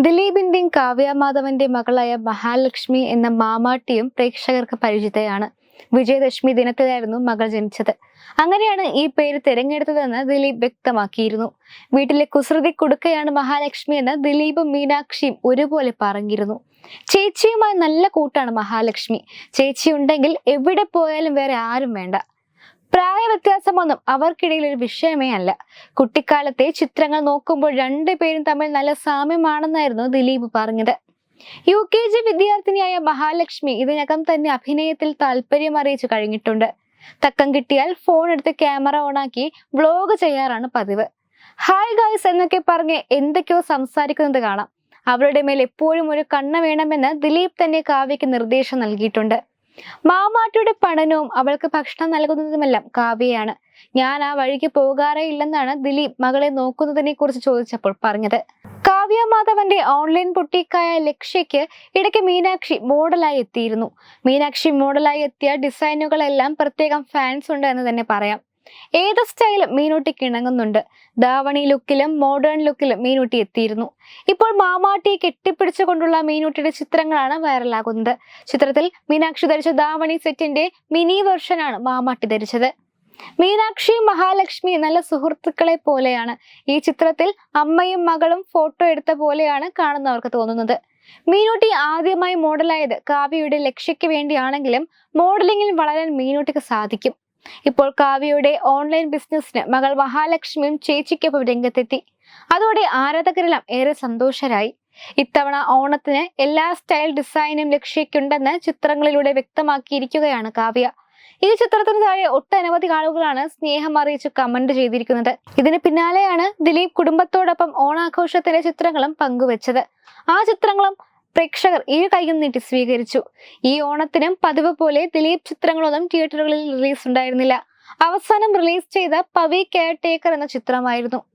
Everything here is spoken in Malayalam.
ദിലീപിന്റെയും കാവ്യമാധവന്റെ മകളായ മഹാലക്ഷ്മി എന്ന മാമാട്ടിയും പ്രേക്ഷകർക്ക് പരിചിതയാണ്. വിജയദശമി ദിനത്തിലായിരുന്നു മകൾ ജനിച്ചത്. അങ്ങനെയാണ് ഈ പേര് തിരഞ്ഞെടുത്തതെന്ന് ദിലീപ് വ്യക്തമാക്കിയിരുന്നു. വീട്ടിലെ കുസൃതി കൊടുക്കയാണ് മഹാലക്ഷ്മി എന്ന് ദിലീപും മീനാക്ഷിയും ഒരുപോലെ പറഞ്ഞിരുന്നു. ചേച്ചിയുമായി നല്ല കൂട്ടാണ് മഹാലക്ഷ്മി. ചേച്ചി ഉണ്ടെങ്കിൽ എവിടെ പോയാലും വേറെ ആരും വേണ്ട. പ്രായ വ്യത്യാസമൊന്നും അവർക്കിടയിൽ ഒരു വിഷയമേ അല്ല. കുട്ടിക്കാലത്തെ ചിത്രങ്ങൾ നോക്കുമ്പോൾ രണ്ടുപേരും തമ്മിൽ നല്ല സാമ്യമാണെന്നായിരുന്നു ദിലീപ് പറഞ്ഞത്. യു കെ ജി വിദ്യാർത്ഥിനിയായ മഹാലക്ഷ്മി ഇതിനകം തന്നെ അഭിനയത്തിൽ താല്പര്യം അറിയിച്ചു കഴിഞ്ഞിട്ടുണ്ട്. തക്കം കിട്ടിയാൽ ഫോൺ എടുത്ത് ക്യാമറ ഓണാക്കി വ്ലോഗ് ചെയ്യാറാണ് പതിവ്. ഹായ് ഗായ്സ് എന്നൊക്കെ പറഞ്ഞ് എന്തൊക്കെയോ സംസാരിക്കുന്നത് കാണാം. അവരുടെ മേൽ എപ്പോഴും ഒരു കണ്ണ വേണമെന്ന് ദിലീപ് തന്നെ കാവ്യയ്ക്ക് നിർദ്ദേശം നൽകിയിട്ടുണ്ട്. മാമാട്ടിയുടെ പഠനവും അവൾക്ക് ഭക്ഷണം നൽകുന്നതുമെല്ലാം കാവ്യയാണ്. ഞാൻ ആ വഴിക്ക് പോകാറേ ഇല്ലെന്നാണ് ദിലീപ് മകളെ നോക്കുന്നതിനെ കുറിച്ച് ചോദിച്ചപ്പോൾ പറഞ്ഞത്. കാവ്യ മാധവന്റെ ഓൺലൈൻ പൊട്ടിക്കായ ലക്ഷ്യയ്ക്ക് ഇടയ്ക്ക് മീനാക്ഷി മോഡലായി എത്തിയിരുന്നു. മീനാക്ഷി മോഡലായി എത്തിയ ഡിസൈനുകളെല്ലാം പ്രത്യേകം ഫാൻസ് ഉണ്ട് എന്ന് തന്നെ പറയാം. ഏത് സ്റ്റൈലും മീനൂട്ടിക്ക് കിണങ്ങുന്നുണ്ട്? ധാവണി ലുക്കിലും മോഡേൺ ലുക്കിലും മീനൂട്ടി എത്തിയിരുന്നു. ഇപ്പോൾ മാമാട്ടിയെ കെട്ടിപ്പിടിച്ചുകൊണ്ടുള്ള മീനൂട്ടിയുടെ ചിത്രങ്ങളാണ് വൈറലാകുന്നത്. ചിത്രത്തിൽ മീനാക്ഷി ധരിച്ച ധാവണി സെറ്റിന്റെ മിനി വെർഷനാണ് മാമാട്ടി ധരിച്ചത്. മീനാക്ഷി മഹാലക്ഷ്മി നല്ല സുഹൃത്തുക്കളെ പോലെയാണ്. ഈ ചിത്രത്തിൽ അമ്മയും മകളും ഫോട്ടോ എടുത്ത പോലെയാണ് കാണുന്നവർക്ക് തോന്നുന്നത്. മീനൂട്ടി ആദ്യമായി മോഡലായത് കാവ്യയുടെ ലക്ഷ്യയ്ക്ക് വേണ്ടിയാണെങ്കിലും മോഡലിംഗിൽ വളരാൻ മീനൂട്ടിക്ക് സാധിക്കും. ഇപ്പോൾ കാവ്യയുടെ ഓൺലൈൻ ബിസിനസ്സിന് മകൾ മഹാലക്ഷ്മിയും ചേച്ചിക്കൊപ്പം രംഗത്തെത്തി. അതോടെ ആരാധകരെല്ലാം ഏറെ സന്തോഷരായി. ഇത്തവണ ഓണത്തിന് എല്ലാ സ്റ്റൈൽ ഡിസൈനും ലക്ഷ്യക്കുണ്ടെന്ന് ചിത്രങ്ങളിലൂടെ വ്യക്തമാക്കിയിരിക്കുകയാണ് കാവ്യ. ഈ ചിത്രത്തിന് താഴെ ഒട്ടനവധി ആളുകളാണ് സ്നേഹം അറിയിച്ച് കമന്റ് ചെയ്തിരിക്കുന്നത്. ഇതിന് പിന്നാലെയാണ് ദിലീപ് കുടുംബത്തോടൊപ്പം ഓണാഘോഷത്തിന്റെ ചിത്രങ്ങളും പങ്കുവച്ചത്. ആ ചിത്രങ്ങളും പ്രേക്ഷകർ ഇരു കൈയും നീട്ടി സ്വീകരിച്ചു. ഈ ഓണത്തിനും പതിവ് പോലെ ദിലീപ് ചിത്രങ്ങളൊന്നും തിയേറ്ററുകളിൽ റിലീസ് ഉണ്ടായിരുന്നില്ല. അവസാനം റിലീസ് ചെയ്ത പവി കെയർ ടേക്കർ എന്ന ചിത്രമായിരുന്നു.